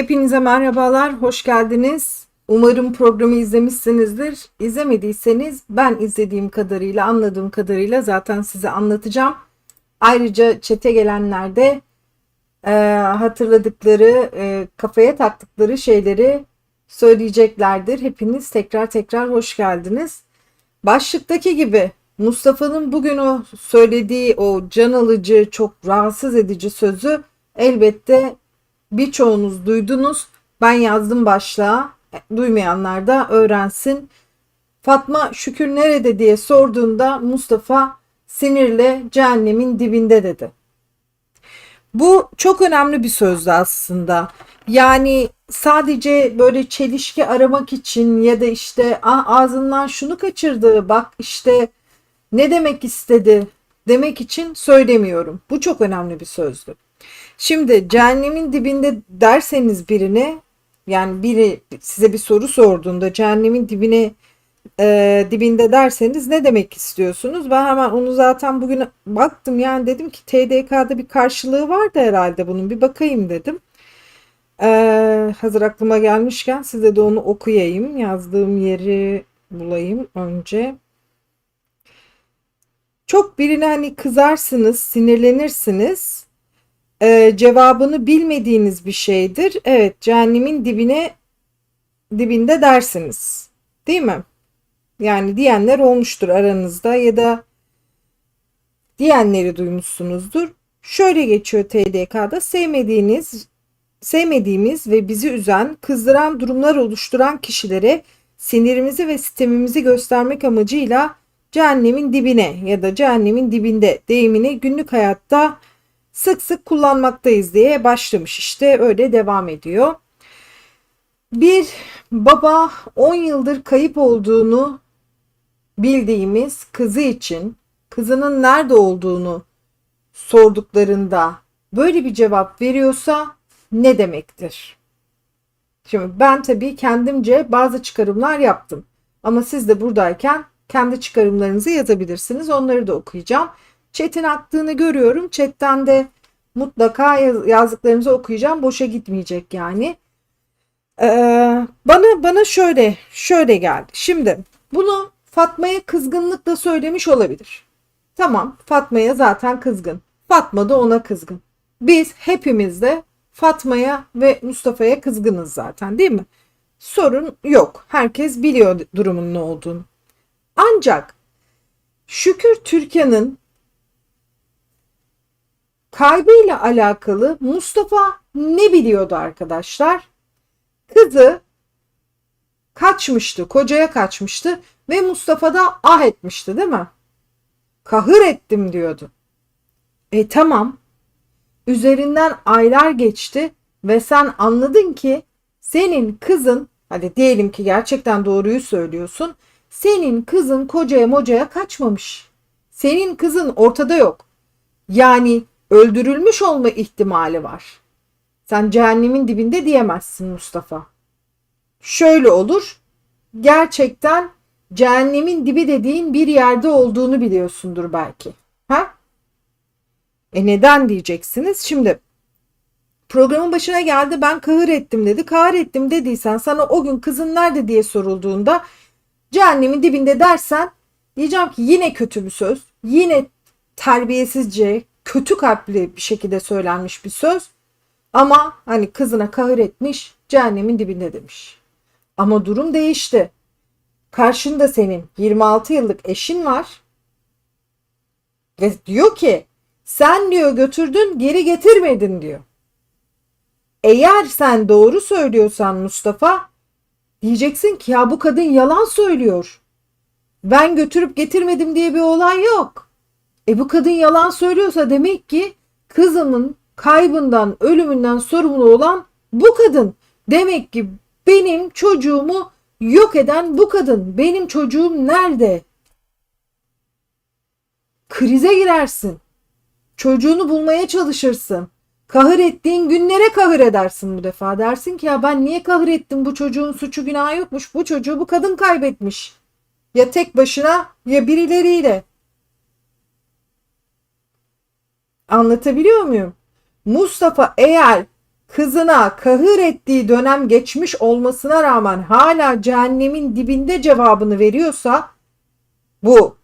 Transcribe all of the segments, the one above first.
Hepinize merhabalar, hoş geldiniz. Umarım programı izlemişsinizdir. İzlemediyseniz ben izlediğim kadarıyla, anladığım kadarıyla zaten size anlatacağım. Ayrıca çete gelenler de e, hatırladıkları, e, kafaya taktıkları şeyleri söyleyeceklerdir. Hepiniz tekrar tekrar hoş geldiniz. Başlıktaki gibi Mustafa'nın bugün o söylediği o can alıcı, çok rahatsız edici sözü elbette birçoğunuz duydunuz. Ben yazdım başlığa. Duymayanlar da öğrensin. Fatma Şükür nerede diye sorduğunda Mustafa sinirle cehennemin dibinde dedi. Bu çok önemli bir sözdü aslında. Yani sadece böyle çelişki aramak için ya da işte ah, ağzından şunu kaçırdı bak işte ne demek istedi demek için söylemiyorum. Bu çok önemli bir sözdü. Şimdi cehennemin dibinde derseniz birine yani biri size bir soru sorduğunda cehennemin dibine e, dibinde derseniz ne demek istiyorsunuz? Ben hemen onu zaten bugün baktım yani dedim ki TDK'da bir karşılığı vardı herhalde bunun bir bakayım dedim. E, hazır aklıma gelmişken size de onu okuyayım. Yazdığım yeri bulayım önce. Çok birine hani kızarsınız, sinirlenirsiniz. Ee, cevabını bilmediğiniz bir şeydir. Evet, cehennemin dibine dibinde dersiniz. Değil mi? Yani diyenler olmuştur aranızda ya da diyenleri duymuşsunuzdur. Şöyle geçiyor TDK'da sevmediğiniz, sevmediğimiz ve bizi üzen, kızdıran durumlar oluşturan kişilere sinirimizi ve sistemimizi göstermek amacıyla cehennemin dibine ya da cehennemin dibinde deyimini günlük hayatta sık sık kullanmaktayız diye başlamış. İşte öyle devam ediyor. Bir baba 10 yıldır kayıp olduğunu bildiğimiz kızı için kızının nerede olduğunu sorduklarında böyle bir cevap veriyorsa ne demektir? Şimdi ben tabii kendimce bazı çıkarımlar yaptım. Ama siz de buradayken kendi çıkarımlarınızı yazabilirsiniz. Onları da okuyacağım. Chat'in attığını görüyorum. Chat'ten de mutlaka yazdıklarınızı okuyacağım. Boşa gitmeyecek yani. Ee, bana bana şöyle şöyle geldi. Şimdi bunu Fatma'ya kızgınlıkla söylemiş olabilir. Tamam Fatma'ya zaten kızgın. Fatma da ona kızgın. Biz hepimiz de Fatma'ya ve Mustafa'ya kızgınız zaten değil mi? Sorun yok. Herkes biliyor durumun ne olduğunu. Ancak Şükür Türkan'ın kaybıyla alakalı Mustafa ne biliyordu arkadaşlar? Kızı kaçmıştı, kocaya kaçmıştı ve Mustafa da ah etmişti değil mi? Kahır ettim diyordu. E tamam. Üzerinden aylar geçti ve sen anladın ki senin kızın, hadi diyelim ki gerçekten doğruyu söylüyorsun. Senin kızın kocaya mocaya kaçmamış. Senin kızın ortada yok. Yani öldürülmüş olma ihtimali var. Sen cehennemin dibinde diyemezsin Mustafa. Şöyle olur. Gerçekten cehennemin dibi dediğin bir yerde olduğunu biliyorsundur belki. Ha? E neden diyeceksiniz? Şimdi programın başına geldi ben kahır ettim dedi. Kahır ettim dediysen sana o gün kızın nerede diye sorulduğunda cehennemin dibinde dersen diyeceğim ki yine kötü bir söz. Yine terbiyesizce, kötü kalpli bir şekilde söylenmiş bir söz. Ama hani kızına kahır etmiş, cehennemin dibinde demiş. Ama durum değişti. Karşında senin 26 yıllık eşin var. Ve diyor ki sen diyor götürdün geri getirmedin diyor. Eğer sen doğru söylüyorsan Mustafa diyeceksin ki ya bu kadın yalan söylüyor. Ben götürüp getirmedim diye bir olay yok. E bu kadın yalan söylüyorsa demek ki kızımın kaybından, ölümünden sorumlu olan bu kadın. Demek ki benim çocuğumu yok eden bu kadın. Benim çocuğum nerede? Krize girersin. Çocuğunu bulmaya çalışırsın. Kahır ettiğin günlere kahır edersin bu defa. Dersin ki ya ben niye kahır ettim bu çocuğun suçu günahı yokmuş. Bu çocuğu bu kadın kaybetmiş. Ya tek başına ya birileriyle. Anlatabiliyor muyum? Mustafa eğer kızına kahır ettiği dönem geçmiş olmasına rağmen hala cehennemin dibinde cevabını veriyorsa bu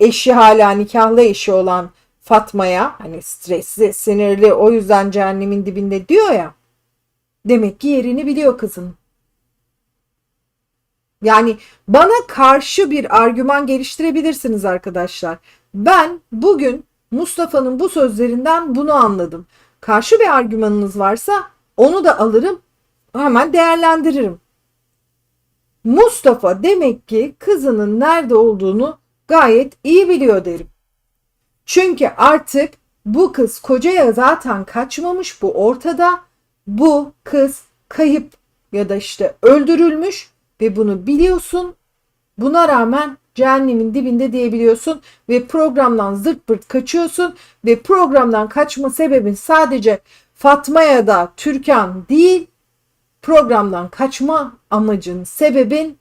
eşi hala nikahlı eşi olan Fatma'ya hani stresli, sinirli o yüzden cehennemin dibinde diyor ya. Demek ki yerini biliyor kızın. Yani bana karşı bir argüman geliştirebilirsiniz arkadaşlar. Ben bugün Mustafa'nın bu sözlerinden bunu anladım. Karşı bir argümanınız varsa onu da alırım, hemen değerlendiririm. Mustafa demek ki kızının nerede olduğunu gayet iyi biliyor derim. Çünkü artık bu kız kocaya zaten kaçmamış bu ortada. Bu kız kayıp ya da işte öldürülmüş ve bunu biliyorsun. Buna rağmen cehennemin dibinde diyebiliyorsun ve programdan zırt pırt kaçıyorsun ve programdan kaçma sebebin sadece Fatma ya da Türkan değil programdan kaçma amacın sebebin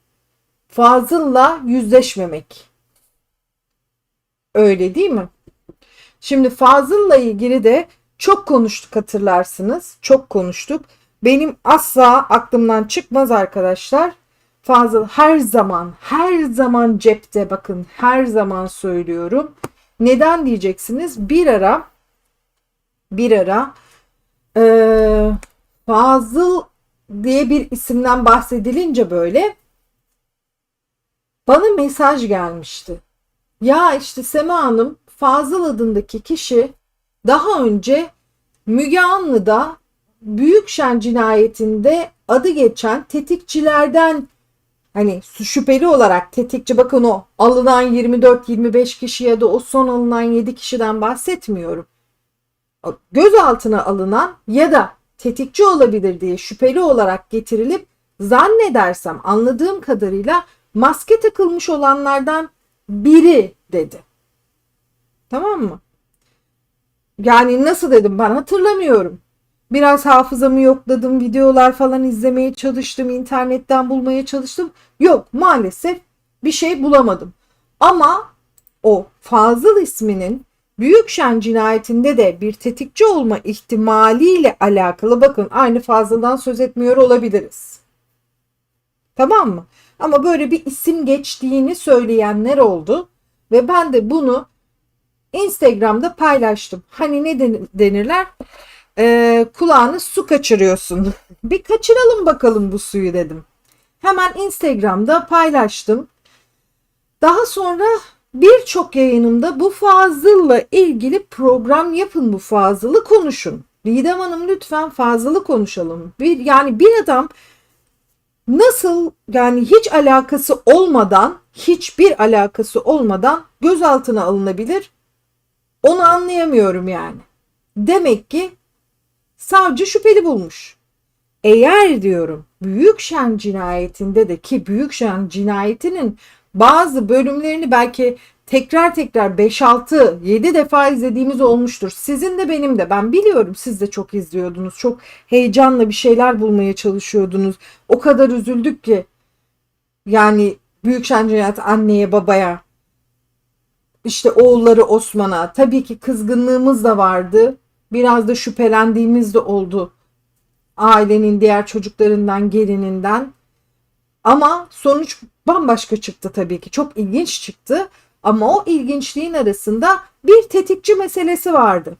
Fazıl'la yüzleşmemek. Öyle değil mi? Şimdi Fazıl'la ilgili de çok konuştuk hatırlarsınız. Çok konuştuk. Benim asla aklımdan çıkmaz arkadaşlar. Fazıl her zaman, her zaman cepte bakın her zaman söylüyorum. Neden diyeceksiniz? Bir ara, bir ara ee, Fazıl diye bir isimden bahsedilince böyle bana mesaj gelmişti. Ya işte Sema Hanım Fazıl adındaki kişi daha önce Müge Anlı'da Büyükşen cinayetinde adı geçen tetikçilerden hani şüpheli olarak tetikçi bakın o alınan 24-25 kişi ya da o son alınan 7 kişiden bahsetmiyorum. Gözaltına alınan ya da tetikçi olabilir diye şüpheli olarak getirilip zannedersem anladığım kadarıyla maske takılmış olanlardan biri dedi. Tamam mı? Yani nasıl dedim ben hatırlamıyorum. Biraz hafızamı yokladım, videolar falan izlemeye çalıştım, internetten bulmaya çalıştım. Yok maalesef bir şey bulamadım. Ama o Fazıl isminin Büyükşen cinayetinde de bir tetikçi olma ihtimaliyle alakalı bakın aynı Fazıl'dan söz etmiyor olabiliriz. Tamam mı? Ama böyle bir isim geçtiğini söyleyenler oldu ve ben de bunu Instagram'da paylaştım. Hani ne denirler? Ee, kulağını su kaçırıyorsun. bir kaçıralım bakalım bu suyu dedim. Hemen Instagram'da paylaştım. Daha sonra birçok yayınımda bu Fazıl'la ilgili program yapın bu Fazıl'ı konuşun. Didem Hanım lütfen Fazıl'ı konuşalım. Bir, yani bir adam nasıl yani hiç alakası olmadan hiçbir alakası olmadan gözaltına alınabilir onu anlayamıyorum yani. Demek ki savcı şüpheli bulmuş. Eğer diyorum Büyükşen cinayetinde de ki Büyükşen cinayetinin bazı bölümlerini belki tekrar tekrar 5 6 7 defa izlediğimiz olmuştur. Sizin de benim de ben biliyorum siz de çok izliyordunuz. Çok heyecanla bir şeyler bulmaya çalışıyordunuz. O kadar üzüldük ki yani Büyükşen cinayeti anneye babaya işte oğulları Osman'a tabii ki kızgınlığımız da vardı. Biraz da şüphelendiğimiz de oldu. Ailenin diğer çocuklarından, gelininden. Ama sonuç bambaşka çıktı tabii ki. Çok ilginç çıktı. Ama o ilginçliğin arasında bir tetikçi meselesi vardı.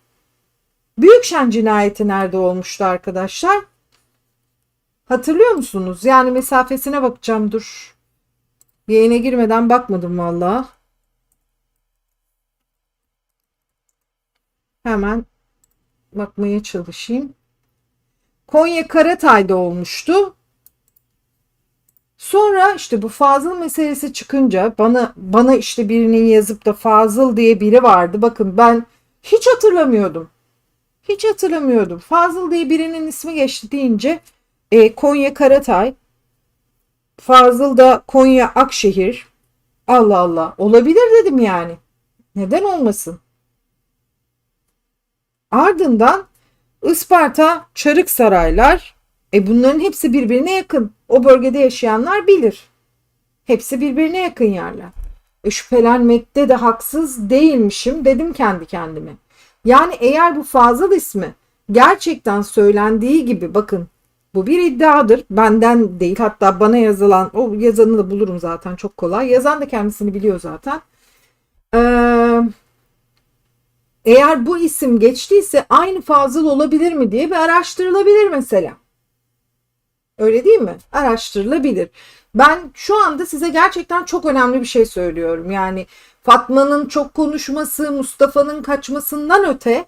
Büyükşen cinayeti nerede olmuştu arkadaşlar? Hatırlıyor musunuz? Yani mesafesine bakacağım dur. Yayına girmeden bakmadım vallahi. Hemen bakmaya çalışayım. Konya Karatay'da olmuştu. Sonra işte bu Fazıl meselesi çıkınca bana bana işte birinin yazıp da Fazıl diye biri vardı. Bakın ben hiç hatırlamıyordum. Hiç hatırlamıyordum. Fazıl diye birinin ismi geçti deyince e, Konya Karatay, Fazıl da Konya Akşehir. Allah Allah olabilir dedim yani. Neden olmasın? Ardından Isparta, Çarık Saraylar. E bunların hepsi birbirine yakın. O bölgede yaşayanlar bilir. Hepsi birbirine yakın yerler. E şüphelenmekte de haksız değilmişim dedim kendi kendime. Yani eğer bu Fazıl ismi gerçekten söylendiği gibi bakın bu bir iddiadır. Benden değil hatta bana yazılan o yazanı da bulurum zaten çok kolay. Yazan da kendisini biliyor zaten. Ee, eğer bu isim geçtiyse aynı Fazıl olabilir mi diye bir araştırılabilir mesela. Öyle değil mi? Araştırılabilir. Ben şu anda size gerçekten çok önemli bir şey söylüyorum. Yani Fatma'nın çok konuşması, Mustafa'nın kaçmasından öte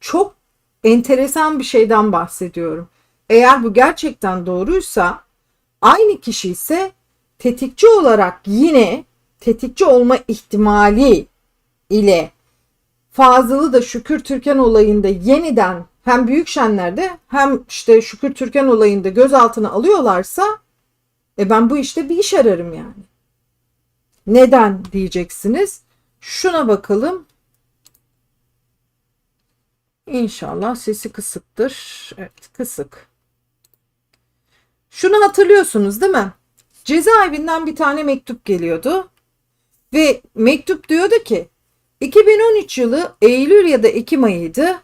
çok enteresan bir şeyden bahsediyorum. Eğer bu gerçekten doğruysa aynı kişi ise tetikçi olarak yine tetikçi olma ihtimali ile Fazıl'ı da Şükür Türkan olayında yeniden hem Büyük Şenler'de hem işte Şükür Türkan olayında gözaltına alıyorlarsa e ben bu işte bir iş ararım yani. Neden diyeceksiniz? Şuna bakalım. İnşallah sesi kısıktır. Evet kısık. Şunu hatırlıyorsunuz değil mi? Cezaevinden bir tane mektup geliyordu. Ve mektup diyordu ki 2013 yılı Eylül ya da Ekim ayıydı.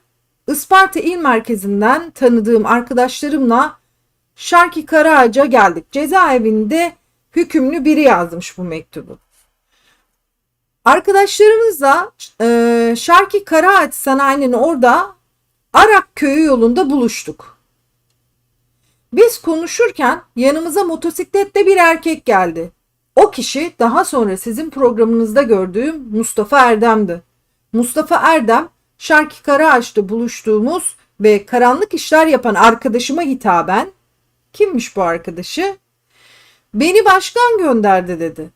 Isparta İl Merkezi'nden tanıdığım arkadaşlarımla Şarki Karaağaç'a geldik. Cezaevinde hükümlü biri yazmış bu mektubu. Arkadaşlarımızla e, Şarki Karaağaç sanayinin orada Arak köyü yolunda buluştuk. Biz konuşurken yanımıza motosiklette bir erkek geldi. O kişi daha sonra sizin programınızda gördüğüm Mustafa Erdem'di. Mustafa Erdem, Şarki Karaağaç'ta buluştuğumuz ve karanlık işler yapan arkadaşıma hitaben, kimmiş bu arkadaşı? Beni başkan gönderdi dedi.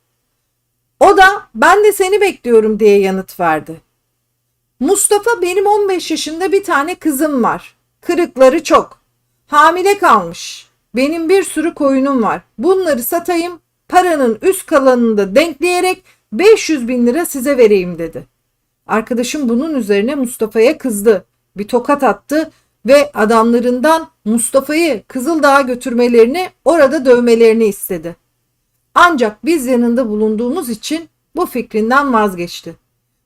O da ben de seni bekliyorum diye yanıt verdi. Mustafa benim 15 yaşında bir tane kızım var. Kırıkları çok. Hamile kalmış. Benim bir sürü koyunum var. Bunları satayım, paranın üst kalanını da denkleyerek 500 bin lira size vereyim dedi. Arkadaşım bunun üzerine Mustafa'ya kızdı. Bir tokat attı ve adamlarından Mustafa'yı Kızıldağ'a götürmelerini, orada dövmelerini istedi. Ancak biz yanında bulunduğumuz için bu fikrinden vazgeçti.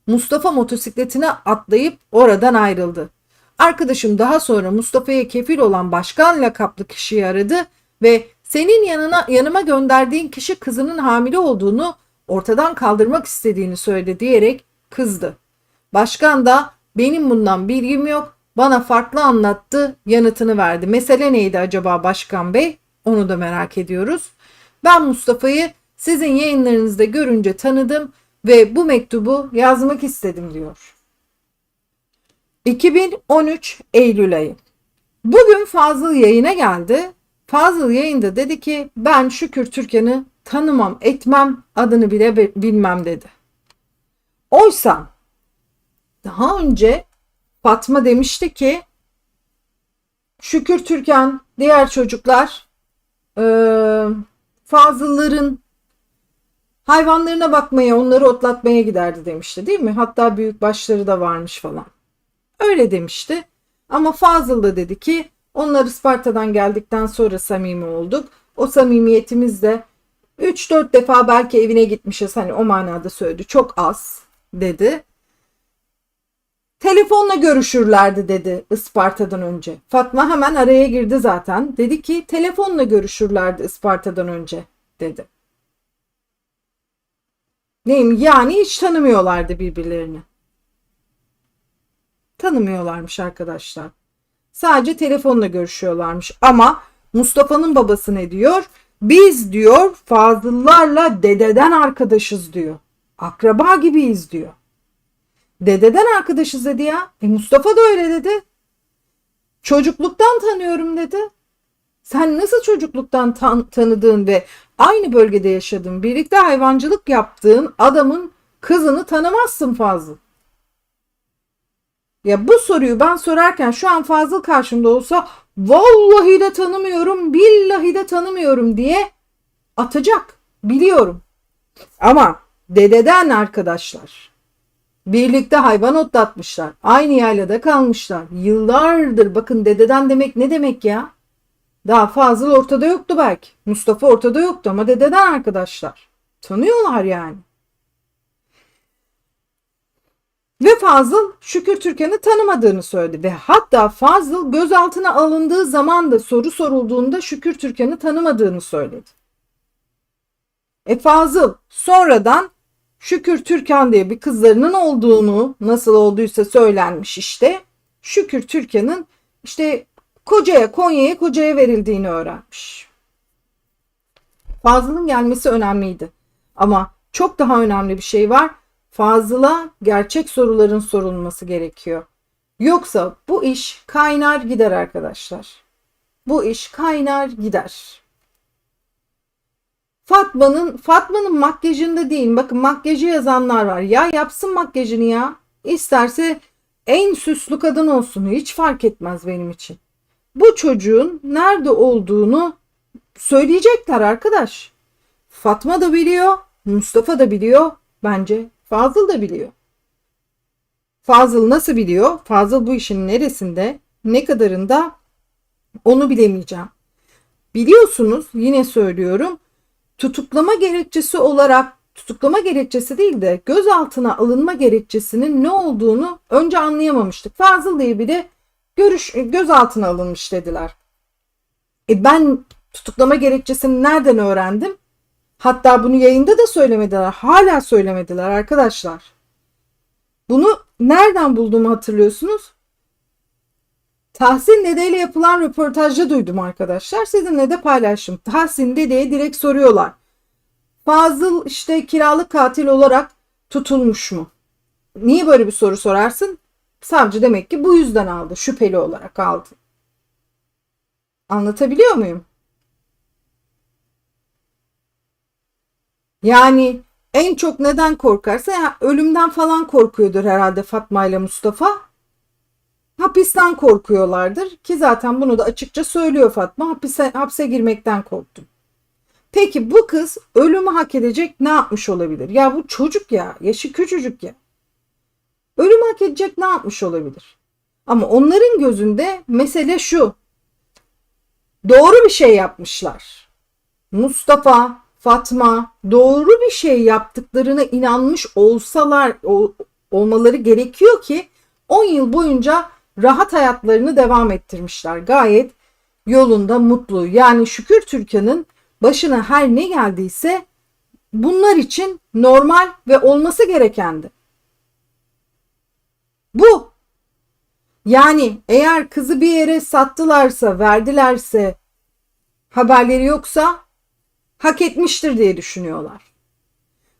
Mustafa motosikletine atlayıp oradan ayrıldı. Arkadaşım daha sonra Mustafa'ya kefil olan başkan lakaplı kişiyi aradı ve senin yanına yanıma gönderdiğin kişi kızının hamile olduğunu ortadan kaldırmak istediğini söyledi diyerek kızdı. Başkan da benim bundan bilgim yok bana farklı anlattı yanıtını verdi. Mesele neydi acaba başkan bey? Onu da merak ediyoruz. Ben Mustafa'yı sizin yayınlarınızda görünce tanıdım ve bu mektubu yazmak istedim diyor. 2013 Eylül ayı. Bugün Fazıl yayına geldi. Fazıl yayında dedi ki ben Şükür Türkan'ı tanımam etmem adını bile bilmem dedi. Oysa daha önce Fatma demişti ki Şükür Türkan diğer çocuklar e, Fazılların hayvanlarına bakmaya onları otlatmaya giderdi demişti değil mi? Hatta büyük başları da varmış falan. Öyle demişti. Ama Fazıl da dedi ki onlar Isparta'dan geldikten sonra samimi olduk. O samimiyetimiz de 3-4 defa belki evine gitmişiz hani o manada söyledi. Çok az dedi. Telefonla görüşürlerdi dedi Isparta'dan önce. Fatma hemen araya girdi zaten. Dedi ki telefonla görüşürlerdi Isparta'dan önce dedi. Neyim yani hiç tanımıyorlardı birbirlerini. Tanımıyorlarmış arkadaşlar. Sadece telefonla görüşüyorlarmış ama Mustafa'nın babası ne diyor? Biz diyor Fazıllarla dededen arkadaşız diyor. Akraba gibiyiz diyor. Dededen arkadaşız dedi ya. E Mustafa da öyle dedi. Çocukluktan tanıyorum dedi. Sen nasıl çocukluktan tan- tanıdığın ve aynı bölgede yaşadığın, birlikte hayvancılık yaptığın adamın kızını tanımazsın Fazıl. Ya bu soruyu ben sorarken şu an Fazıl karşımda olsa vallahi de tanımıyorum, billahi de tanımıyorum diye atacak. Biliyorum. Ama dededen arkadaşlar. Birlikte hayvan otlatmışlar. Aynı yaylada kalmışlar. Yıllardır bakın dededen demek ne demek ya? Daha Fazıl ortada yoktu belki. Mustafa ortada yoktu ama dededen arkadaşlar. Tanıyorlar yani. Ve Fazıl Şükür Türkan'ı tanımadığını söyledi ve hatta Fazıl gözaltına alındığı zaman da soru sorulduğunda Şükür Türkan'ı tanımadığını söyledi. E Fazıl sonradan Şükür Türkan diye bir kızlarının olduğunu nasıl olduysa söylenmiş işte. Şükür Türkan'ın işte kocaya Konya'ya kocaya verildiğini öğrenmiş. Fazıl'ın gelmesi önemliydi. Ama çok daha önemli bir şey var. Fazıl'a gerçek soruların sorulması gerekiyor. Yoksa bu iş kaynar gider arkadaşlar. Bu iş kaynar gider. Fatma'nın Fatma'nın makyajında değil. Bakın makyajı yazanlar var. Ya yapsın makyajını ya. İsterse en süslü kadın olsun. Hiç fark etmez benim için. Bu çocuğun nerede olduğunu söyleyecekler arkadaş. Fatma da biliyor, Mustafa da biliyor, bence Fazıl da biliyor. Fazıl nasıl biliyor? Fazıl bu işin neresinde, ne kadarında onu bilemeyeceğim. Biliyorsunuz yine söylüyorum tutuklama gerekçesi olarak tutuklama gerekçesi değil de gözaltına alınma gerekçesinin ne olduğunu önce anlayamamıştık. Fazıl diye bir de görüş gözaltına alınmış dediler. E ben tutuklama gerekçesini nereden öğrendim? Hatta bunu yayında da söylemediler. Hala söylemediler arkadaşlar. Bunu nereden bulduğumu hatırlıyorsunuz? Tahsin Dede ile yapılan röportajda duydum arkadaşlar. Sizinle de paylaştım. Tahsin Dede'ye direkt soruyorlar. Fazıl işte kiralık katil olarak tutulmuş mu? Niye böyle bir soru sorarsın? Savcı demek ki bu yüzden aldı. Şüpheli olarak aldı. Anlatabiliyor muyum? Yani en çok neden korkarsa ya ölümden falan korkuyordur herhalde Fatma ile Mustafa. Hapisten korkuyorlardır ki zaten bunu da açıkça söylüyor Fatma. Hapise, hapse girmekten korktum. Peki bu kız ölümü hak edecek ne yapmış olabilir? Ya bu çocuk ya, yaşı küçücük ya. Ölümü hak edecek ne yapmış olabilir? Ama onların gözünde mesele şu. Doğru bir şey yapmışlar. Mustafa, Fatma doğru bir şey yaptıklarına inanmış olsalar ol, olmaları gerekiyor ki 10 yıl boyunca rahat hayatlarını devam ettirmişler. Gayet yolunda mutlu. Yani Şükür Türkan'ın başına her ne geldiyse bunlar için normal ve olması gerekendi. Bu. Yani eğer kızı bir yere sattılarsa, verdilerse, haberleri yoksa hak etmiştir diye düşünüyorlar.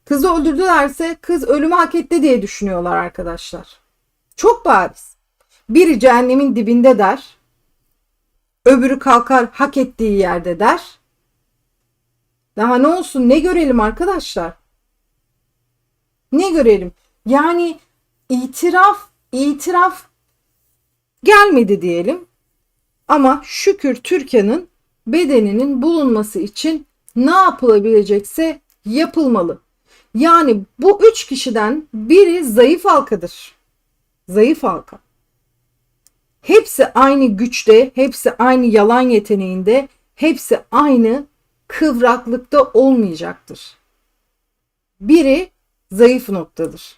Kızı öldürdülerse kız ölümü hak etti diye düşünüyorlar arkadaşlar. Çok bariz. Biri cehennemin dibinde der. Öbürü kalkar hak ettiği yerde der. Daha ne olsun ne görelim arkadaşlar? Ne görelim? Yani itiraf, itiraf gelmedi diyelim. Ama şükür Türkan'ın bedeninin bulunması için ne yapılabilecekse yapılmalı. Yani bu üç kişiden biri zayıf halkadır. Zayıf halka. Hepsi aynı güçte, hepsi aynı yalan yeteneğinde, hepsi aynı kıvraklıkta olmayacaktır. Biri zayıf noktadır.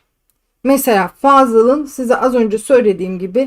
Mesela Fazıl'ın size az önce söylediğim gibi